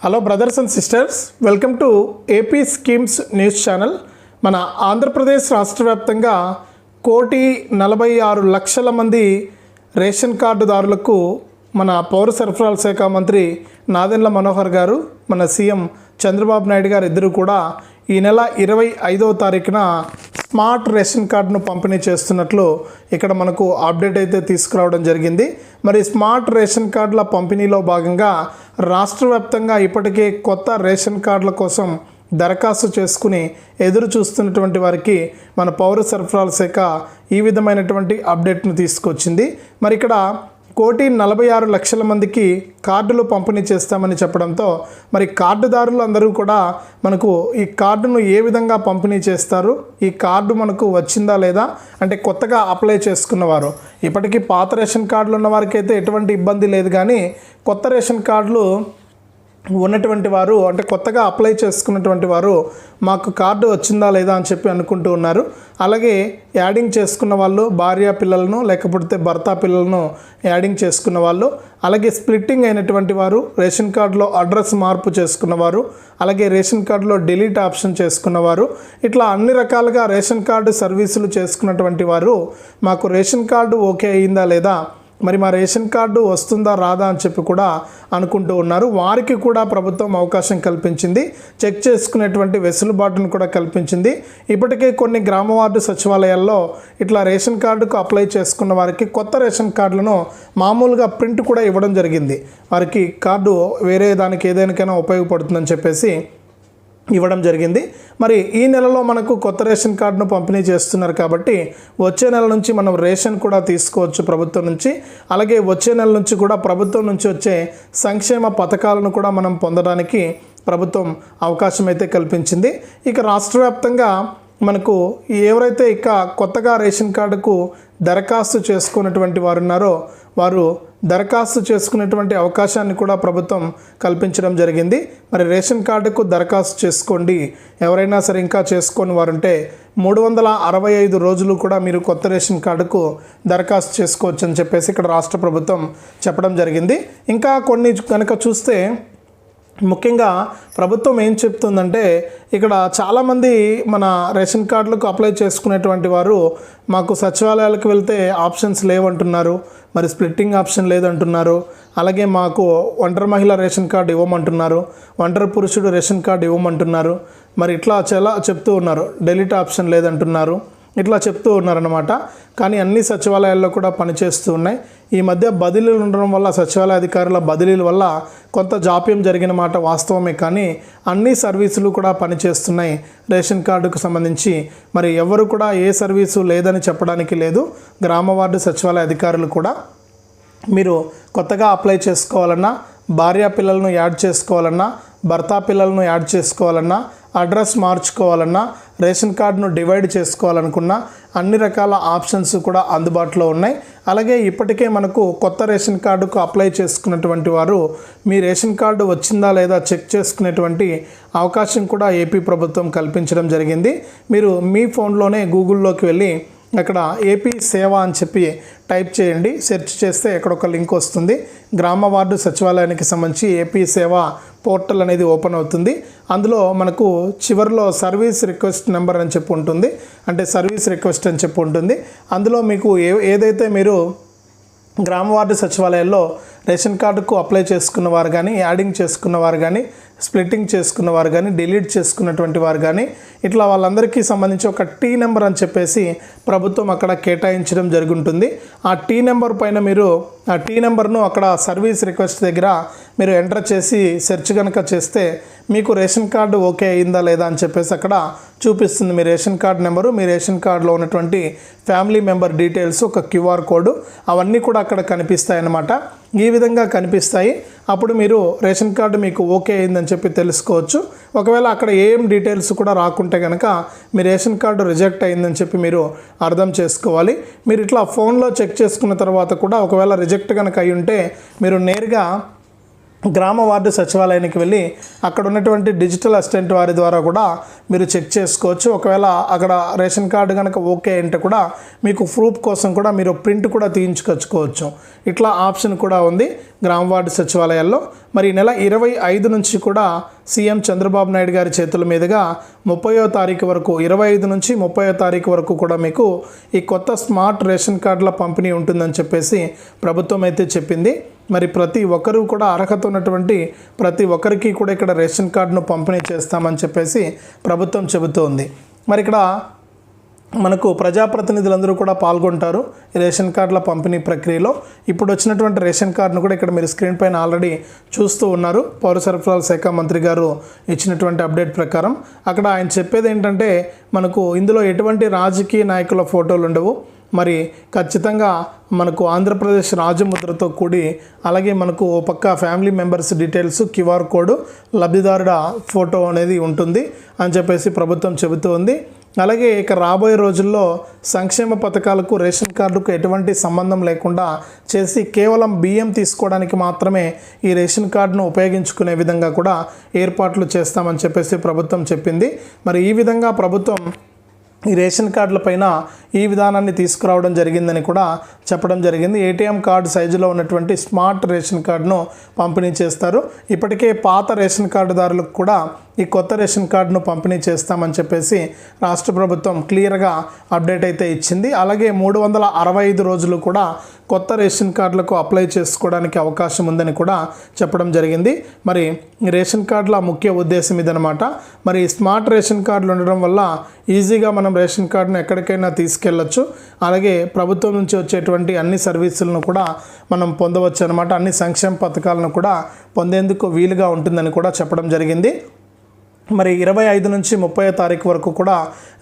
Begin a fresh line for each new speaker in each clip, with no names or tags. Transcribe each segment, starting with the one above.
Hello brothers and sisters welcome to AP schemes news channel మన ఆంధ్రప్రదేశ్ రాష్ట్ర వ్యాప్తంగా కోటి నలభై ఆరు లక్షల మంది రేషన్ కార్డుదారులకు మన పౌర సరఫరాల శాఖ మంత్రి నాదెండ్ల మనోహర్ గారు మన సీఎం చంద్రబాబు నాయుడు గారు ఇద్దరు కూడా ఈ నెల ఇరవై ఐదవ తారీఖున స్మార్ట్ రేషన్ కార్డును పంపిణీ చేస్తున్నట్లు ఇక్కడ మనకు అప్డేట్ అయితే తీసుకురావడం జరిగింది. మరి స్మార్ట్ రేషన్ కార్డుల పంపిణీలో భాగంగా రాష్ట్ర వ్యాప్తంగా ఇప్పటికే కొత్త రేషన్ కార్డుల కోసం దరఖాస్తు చేసుకుని ఎదురు చూస్తున్నటువంటి వారికి మన పౌర సరఫరాల శాఖ ఈ విధమైనటువంటి అప్డేట్ను తీసుకొచ్చింది. మరి ఇక్కడ కోటి నలభై ఆరు లక్షల మందికి కార్డులు పంపిణీ చేస్తామని చెప్పడంతో మరి కార్డుదారులు అందరూ కూడా మనకు ఈ కార్డును ఏ విధంగా పంపిణీ చేస్తారు? ఈ కార్డు మనకు వచ్చిందా లేదా? అంటే కొత్తగా అప్లై చేసుకున్నవారు. ఇప్పటికీ పాత రేషన్ కార్డులు ఉన్న వారికైతే ఎటువంటి ఇబ్బంది లేదు కానీ కొత్త రేషన్ కార్డులు ఉన్నటువంటి వారు అంటే కొత్తగా అప్లై చేసుకున్నటువంటి వారు మాకు కార్డు వచ్చిందా లేదా అని చెప్పి అనుకుంటూ ఉన్నారు. అలాగే యాడింగ్ చేసుకున్న వాళ్ళు భార్య పిల్లలను లేకపోతే భర్త పిల్లలను యాడింగ్ చేసుకున్న వాళ్ళు అలాగే స్ప్లిట్టింగ్ అయినటువంటి వారు రేషన్ కార్డులో అడ్రస్ మార్పు చేసుకున్నవారు అలాగే రేషన్ కార్డులో డిలీట్ ఆప్షన్ చేసుకున్నవారు ఇట్లా అన్ని రకాలుగా రేషన్ కార్డు సర్వీసులు చేసుకున్నటువంటి వారు మాకు రేషన్ కార్డు ఓకే అయిందా లేదా మరి మా రేషన్ కార్డు వస్తుందా రాదా అని చెప్పి కూడా అనుకుంటూ ఉన్నారు. వారికి కూడా ప్రభుత్వం అవకాశం కల్పించింది. చెక్ చేసుకునేటువంటి వెసులుబాటును కూడా కల్పించింది. ఇప్పటికే కొన్ని గ్రామ వార్డు సచివాలయాల్లో ఇట్లా రేషన్ కార్డుకు అప్లై చేసుకున్న వారికి కొత్త రేషన్ కార్డులను మామూలుగా ప్రింట్ కూడా ఇవ్వడం జరిగింది. వారికి కార్డు వేరే దానికి ఏదైనాకైనా ఉపయోగపడుతుందని చెప్పేసి ఇవ్వడం జరిగింది. మరి ఈ నెలలో మనకు కొత్త రేషన్ కార్డును పంపిణీ చేస్తున్నారు కాబట్టి వచ్చే నెల నుంచి మనం రేషన్ కూడా తీసుకోవచ్చు ప్రభుత్వం నుంచి. అలాగే వచ్చే నెల నుంచి కూడా ప్రభుత్వం నుంచి వచ్చే సంక్షేమ పథకాలను కూడా మనం పొందడానికి ప్రభుత్వం అవకాశం అయితే కల్పించింది. ఇక రాష్ట్ర వ్యాప్తంగా మనకు ఎవరైతే ఇక కొత్తగా రేషన్ కార్డుకు దరఖాస్తు చేసుకున్నటువంటి వారు ఉన్నారో వారు దరఖాస్తు చేసుకునేటువంటి అవకాశాన్ని కూడా ప్రభుత్వం కల్పించడం జరిగింది. మరి రేషన్ కార్డుకు దరఖాస్తు చేసుకోండి. ఎవరైనా సరే ఇంకా చేసుకొని వారుంటే మూడు వందల అరవై ఐదు రోజులు కూడా మీరు కొత్త రేషన్ కార్డుకు దరఖాస్తు చేసుకోవచ్చు అని చెప్పేసి ఇక్కడ రాష్ట్ర ప్రభుత్వం చెప్పడం జరిగింది. ఇంకా కొన్ని కనుక చూస్తే ముఖ్యంగా ప్రభుత్వం ఏం చెప్తుందంటే ఇక్కడ చాలామంది మన రేషన్ కార్డులకు అప్లై చేసుకునేటువంటి వారు మాకు సచివాలయాలకు వెళ్తే ఆప్షన్స్ లేవంటున్నారు మరి స్ప్లిట్టింగ్ ఆప్షన్ లేదంటున్నారు అలాగే మాకు ఒంటరి మహిళ రేషన్ కార్డు ఇవ్వమంటున్నారు ఒంటరి పురుషుడు రేషన్ కార్డు ఇవ్వమంటున్నారు మరి ఇట్లా చాలా చెప్తూ ఉన్నారు డెలిట్ ఆప్షన్ లేదంటున్నారు. ఇట్లా చెప్తూ ఉన్నారనమాట కానీ అన్ని సచివాలయాల్లో కూడా పనిచేస్తూ ఉన్నాయి. ఈ మధ్య బదిలీలు ఉండడం వల్ల సచివాలయ అధికారుల బదిలీల వల్ల కొంత జాప్యం జరిగిన మాట వాస్తవమే. కానీ అన్ని సర్వీసులు కూడా పనిచేస్తున్నాయి. రేషన్ కార్డుకు సంబంధించి మరి ఎవరు కూడా ఏ సర్వీసు లేదని చెప్పడానికి లేదు. గ్రామ వార్డు సచివాలయ అధికారులు కూడా మీరు కొత్తగా అప్లై చేసుకోవాలన్నా భార్యా పిల్లలను యాడ్ చేసుకోవాలన్నా భర్త పిల్లలను యాడ్ చేసుకోవాలన్నా అడ్రస్ మార్చుకోవాలన్నా రేషన్ కార్డును డివైడ్ చేసుకోవాలనుకున్నా అన్ని రకాల ఆప్షన్స్ కూడా అందుబాటులో ఉన్నాయి. అలాగే ఇప్పటికే మనకు కొత్త రేషన్ కార్డుకు అప్లై చేసుకున్నటువంటి వారు మీ రేషన్ కార్డు వచ్చిందా లేదా చెక్ చేసుకునేటువంటి అవకాశం కూడా ఏపీ ప్రభుత్వం కల్పించడం జరిగింది. మీరు మీ ఫోన్లోనే గూగుల్లోకి వెళ్ళి అక్కడ ఏపీ సేవ అని చెప్పి టైప్ చేయండి. సెర్చ్ చేస్తే ఇక్కడ ఒక లింక్ వస్తుంది. గ్రామ వార్డు సచివాలయానికి సంబంధించి ఏపీ సేవ పోర్టల్ అనేది ఓపెన్ అవుతుంది. అందులో మనకు చివరిలో సర్వీస్ రిక్వెస్ట్ నెంబర్ అని చెప్పి ఉంటుంది. అంటే సర్వీస్ రిక్వెస్ట్ అని చెప్పి ఉంటుంది. అందులో మీకు ఏ ఏదైతే మీరు గ్రామ వార్డు సచివాలయాల్లో రేషన్ కార్డుకు అప్లై చేసుకున్న వారు కానీ యాడింగ్ చేసుకున్న వారు కానీ స్ప్లిట్టింగ్ చేసుకున్న వారు కానీ డిలీట్ చేసుకున్నటువంటి వారు కానీ ఇట్లా వాళ్ళందరికీ సంబంధించి ఒక టీ నెంబర్ అని చెప్పేసి ప్రభుత్వం అక్కడ కేటాయించడం జరుగుంటుంది. ఆ టీ నెంబర్ పైన మీరు ఆ టీ నెంబర్ను అక్కడ సర్వీస్ రిక్వెస్ట్ దగ్గర మీరు ఎంటర్ చేసి సెర్చ్ కనుక చేస్తే మీకు రేషన్ కార్డు ఓకే అయిందా లేదా అని చెప్పేసి అక్కడ చూపిస్తుంది మీ రేషన్ కార్డు నెంబరు. మీ రేషన్ కార్డులో ఉన్నటువంటి ఫ్యామిలీ మెంబర్ డీటెయిల్స్ ఒక క్యూఆర్ కోడ్ అవన్నీ కూడా అక్కడ కనిపిస్తాయి అన్నమాట ఈ విధంగా కనిపిస్తాయి. అప్పుడు మీరు రేషన్ కార్డు మీకు ఓకే అయిందని చెప్పి తెలుసుకోవచ్చు. ఒకవేళ అక్కడ ఏం డీటెయిల్స్ కూడా రాకుంటే కనుక మీ రేషన్ కార్డు రిజెక్ట్ అయిందని చెప్పి మీరు అర్థం చేసుకోవాలి. మీరు ఇట్లా ఫోన్లో చెక్ చేసుకున్న తర్వాత కూడా ఒకవేళ రిజెక్ట్ కనుక అయి ఉంటే మీరు నేరుగా గ్రామ వార్డు సచివాలయానికి వెళ్ళి అక్కడ ఉన్నటువంటి డిజిటల్ అసిస్టెంట్ వారి ద్వారా కూడా మీరు చెక్ చేసుకోవచ్చు. ఒకవేళ అక్కడ రేషన్ కార్డు కనుక ఓకే అంటే కూడా మీకు ప్రూఫ్ కోసం కూడా మీరు ప్రింట్ కూడా తీయించుకొచ్చుకోవచ్చు. ఇట్లా ఆప్షన్ కూడా ఉంది గ్రామ వార్డు సచివాలయాల్లో. మరి నెల ఇరవై ఐదు నుంచి కూడా సీఎం చంద్రబాబు నాయుడు గారి చేతుల మీదుగా ముప్పయో తారీఖు వరకు ఇరవై ఐదు నుంచి ముప్పయో తారీఖు వరకు కూడా మీకు ఈ కొత్త స్మార్ట్ రేషన్ కార్డుల పంపిణీ ఉంటుందని చెప్పేసి ప్రభుత్వం అయితే చెప్పింది. మరి ప్రతి ఒక్కరూ కూడా అర్హత ఉన్నటువంటి ప్రతి ఒక్కరికి కూడా ఇక్కడ రేషన్ కార్డును పంపిణీ చేస్తామని చెప్పేసి ప్రభుత్వం చెబుతోంది. మరి ఇక్కడ మనకు ప్రజాప్రతినిధులందరూ కూడా పాల్గొంటారు రేషన్ కార్డుల పంపిణీ ప్రక్రియలో. ఇప్పుడు వచ్చినటువంటి రేషన్ కార్డును కూడా ఇక్కడ మీరు స్క్రీన్ పైన ఆల్రెడీ చూస్తూ ఉన్నారు. పౌర సరఫరాల శాఖ మంత్రి గారు ఇచ్చినటువంటి అప్డేట్ ప్రకారం. అక్కడ ఆయన చెప్పేది ఏంటంటే మనకు ఇందులో ఎటువంటి రాజకీయ నాయకుల ఫోటోలు ఉండవు. మరి ఖచ్చితంగా మనకు ఆంధ్రప్రదేశ్ రాజముద్రతో కూడి అలాగే మనకు ఓ పక్క family members details QR code లబ్ధిదారుడ photo అనేది ఉంటుంది అని చెప్పేసి ప్రభుత్వం చెబుతూ ఉంది. అలాగే ఇక రాబోయే రోజుల్లో సంక్షేమ పథకాలకు రేషన్ కార్డుకు ఎటువంటి సంబంధం లేకుండా చేసి కేవలం బియ్యం తీసుకోవడానికి మాత్రమే ఈ రేషన్ కార్డును ఉపయోగించుకునే విధంగా కూడా ఏర్పాట్లు చేస్తామని చెప్పేసి ప్రభుత్వం చెప్పింది. మరి ఈ విధంగా ప్రభుత్వం ఈ రేషన్ కార్డుల పైన ఈ విధానాన్ని తీసుకురావడం జరిగిందని కూడా చెప్పడం జరిగింది. ఏటీఎం కార్డు సైజులో ఉన్నటువంటి స్మార్ట్ రేషన్ కార్డును పంపిణీ చేస్తారు. ఇప్పటికే పాత రేషన్ కార్డుదారులకు కూడా ఈ కొత్త రేషన్ కార్డును పంపిణీ చేస్తామని చెప్పేసి రాష్ట్ర ప్రభుత్వం క్లియర్గా అప్డేట్ అయితే ఇచ్చింది. అలాగే మూడు వందల అరవై ఐదు రోజులు కూడా కొత్త రేషన్ కార్డులకు అప్లై చేసుకోవడానికి అవకాశం ఉందని కూడా చెప్పడం జరిగింది. మరి రేషన్ కార్డుల ముఖ్య ఉద్దేశం ఇదనమాట మరి స్మార్ట్ రేషన్ కార్డులు ఉండడం వల్ల ఈజీగా మనం రేషన్ కార్డును ఎక్కడికైనా తీసుకెళ్ళొచ్చు. అలాగే ప్రభుత్వం నుంచి వచ్చేటువంటి అన్ని సర్వీసులను కూడా మనం పొందవచ్చు అనమాట అన్ని సంక్షేమ పథకాలను కూడా పొందేందుకు వీలుగా ఉంటుందని కూడా చెప్పడం జరిగింది. మరి ఇరవై ఐదు నుంచి ముప్పై తారీఖు వరకు కూడా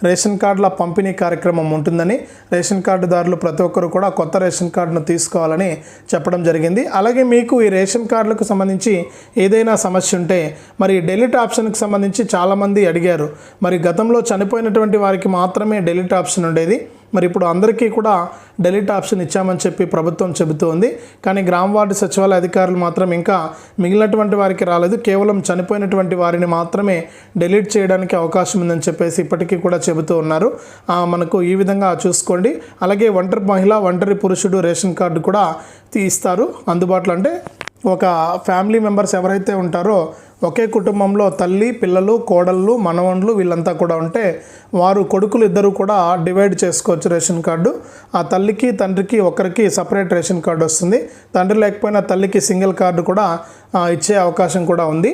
రేషన్ కార్డుల పంపిణీ కార్యక్రమం ఉంటుందని రేషన్ కార్డుదారులు ప్రతి ఒక్కరు కూడా కొత్త రేషన్ కార్డును తీసుకోవాలని చెప్పడం జరిగింది. అలాగే మీకు ఈ రేషన్ కార్డులకు సంబంధించి ఏదైనా సమస్య ఉంటే మరి డెలిట్ ఆప్షన్కి సంబంధించి చాలామంది అడిగారు. మరి గతంలో చనిపోయినటువంటి వారికి మాత్రమే డెలిట్ ఆప్షన్ ఉండేది. మరి ఇప్పుడు అందరికీ కూడా డెలిట్ ఆప్షన్ ఇచ్చామని చెప్పి ప్రభుత్వం చెబుతోంది. కానీ గ్రామ వార్డు సచివాలయ అధికారులు మాత్రం ఇంకా మిగిలినటువంటి వారికి రాలేదు. కేవలం చనిపోయినటువంటి వారిని మాత్రమే డెలీట్ చేయడానికి అవకాశం ఉందని చెప్పేసి ఇప్పటికీ కూడా చెబుతూ ఉన్నారు. మనకు ఈ విధంగా చూసుకోండి. అలాగే ఒంటరి మహిళ ఒంటరి పురుషుడు రేషన్ కార్డు కూడా తీస్తారు అందుబాటులో అంటే ఒక ఫ్యామిలీ మెంబర్స్ ఎవరైతే ఉంటారో ఒకే కుటుంబంలో తల్లి పిల్లలు కోడళ్ళు మనవండ్లు వీళ్ళంతా కూడా ఉంటే వారు కొడుకులు ఇద్దరు కూడా డివైడ్ చేసుకోవచ్చు రేషన్ కార్డు. ఆ తల్లికి తండ్రికి ఒకరికి సపరేట్ రేషన్ కార్డు వస్తుంది. తండ్రి లేకపోయినా తల్లికి సింగిల్ కార్డు కూడా ఇచ్చే అవకాశం కూడా ఉంది.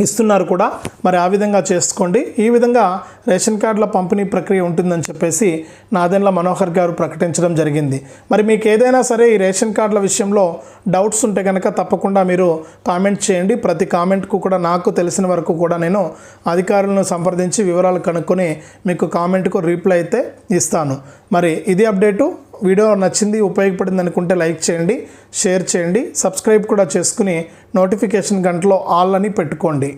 ఇస్తున్నారు కూడా. మరి ఆ విధంగా చేసుకోండి. ఈ విధంగా రేషన్ కార్డుల పంపిణీ ప్రక్రియ ఉంటుందని చెప్పేసి నాదెండ్ల మనోహర్ గారు ప్రకటించడం జరిగింది. మరి మీకు ఏదైనా సరే ఈ రేషన్ కార్డుల విషయంలో డౌట్స్ ఉంటే కనుక తప్పకుండా మీరు కామెంట్ చేయండి. ప్రతి కామెంట్కు కూడా నాకు తెలిసిన వరకు కూడా నేను అధికారులను సంప్రదించి వివరాలు కనుక్కొని మీకు కామెంట్కు రీప్లై అయితే ఇస్తాను. మరి ఇది అప్డేటు. వీడియో నచ్చింది ఉపయోగపడింది అనుకుంటే లైక్ చేయండి షేర్ చేయండి సబ్స్క్రైబ్ కూడా చేసుకుని నోటిఫికేషన్ గంటలో ఆల్ అని పెట్టుకోండి.